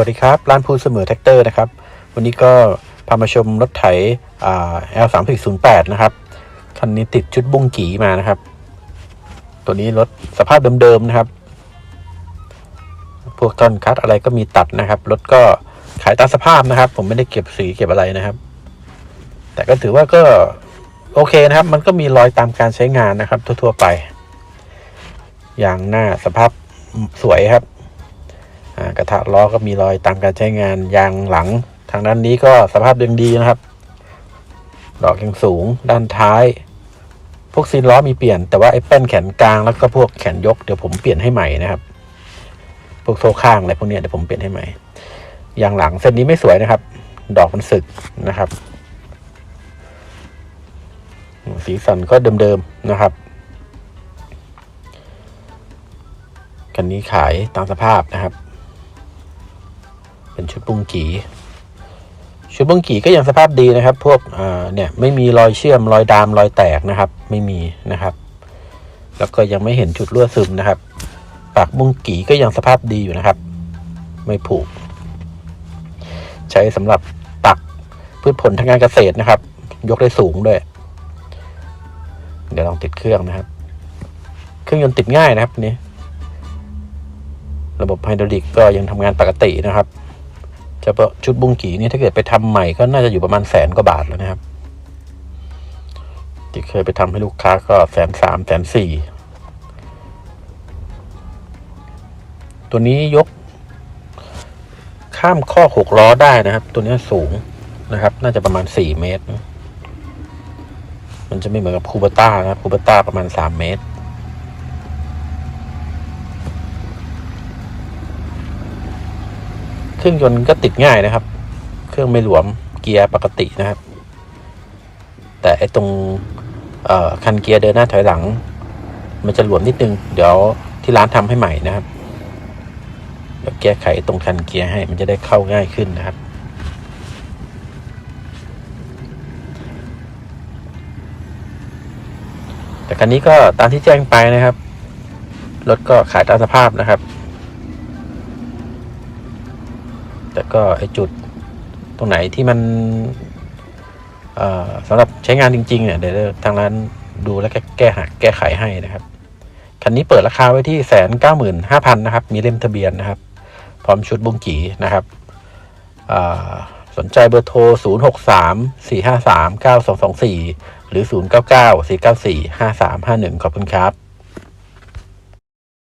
วัสดีครับ ร้านพูเสมอแท็กเตอร์นะครับ วันนี้ก็พามาชมรถไถอ่า L 3 4 0 8นะครับคันนี้ติดชุดบุ้งกีมานะครับ ตัวนี้รถสภาพเดิมๆนะครับ พวกต้นคัดอะไรก็มีตัดนะครับ รถก็ขายตามสภาพนะครับ ผมไม่ได้เก็บสีเก็บอะไรนะครับ แต่ก็ถือว่าก็โอเคนะครับ มันก็มีรอยตามการใช้งานนะครับ ทั่วๆไป อย่างหน้าสภาพสวยครับ กระทะล้อก็มีรอยตามการใช้งานยางหลัง ทางด้านนี้ก็สภาพยังดีนะครับ ดอกยังสูง ด้านท้าย พวกซีนล้อมีเปลี่ยนแต่ว่าไอ้แป้นแขนกลางแล้วก็พวกแขนยกเดี๋ยวผมเปลี่ยนให้ใหม่นะครับพวกโซ่ข้างอะไรพวกนี้เดี๋ยวผมเปลี่ยนให้ใหม่ยางหลังเส้นนี้ไม่สวยนะครับ ดอกมันสึกนะครับ สีสันก็เดิมๆนะครับคันนี้ขายตามสภาพนะครับ เป็นชุดบุ้งกีชุดบุ้งกีก็ยังสภาพดีนะครับ พวกเนี่ยไม่มีรอยเชื่อมรอยดามรอยแตกนะครับ ไม่มีนะครับ แล้วก็ยังไม่เห็นจุดรั่วซึมนะครับ ปากบุ้งกีก็ยังสภาพดีอยู่นะครับ ไม่ผุใช้สำหรับตักพืชผลทางการเกษตรนะครับ ยกได้สูงด้วย เดี๋ยวลองติดเครื่องนะครับ เครื่องยนต์ติดง่ายนะครับนี่ระบบไฮดรอลิกก็ยังทำงานปกตินะครับ เฉพาะชุดบุ้งกีนี่ถ้าเกิดไปทำใหม่ก็น่าจะอยู่ประมาณแสนกว่าบาทแล้วนะครับที่เคยไปทำให้ลูกค้าก็แสนสามแสนสี่ตัวนี้ยก ข้ามข้อหกล้อได้นะครับ ตัวนี้สูงนะครับ น่าจะประมาณสี่เมตร มันจะไม่เหมือนกับคูเบต้านะครับคูเบต้าประมาณสามเมตร เครื่องยนต์ก็ติดง่ายนะครับ เครื่องไม่หลวมเกียร์ปกตินะครับ แต่ไอ้ตรงคันเกียร์เดินหน้าถอยหลัง มันจะหลวมนิดนึง เดี๋ยวที่ร้านทำให้ใหม่นะครับ เดี๋ยวแก้ไขตรงคันเกียร์ให้มันจะได้เข้าง่ายขึ้นนะครับ แต่คันนี้ก็ตามที่แจ้งไปนะครับรถก็ขายตามสภาพนะครับ แต่ก็ไอจุดตรงไหนที่มันสำหรับใช้งานจริงๆเนี่ยเดี๋ยวทางร้านดูแล้วก็แก้หักแก้ไขให้นะครับคันนี้เปิดราคาไว้ที่แสนเก้าหมื่นห้าพันนะครับ มีเล่มทะเบียนนะครับ พร้อมชุดบุ้งกีนะครับสนใจเบอร์โทร 0 6 3 4 5 3 9 2 2 4 หรือ 0 9 9 4 9 4 5 3 5 1 ขอบคุณครับ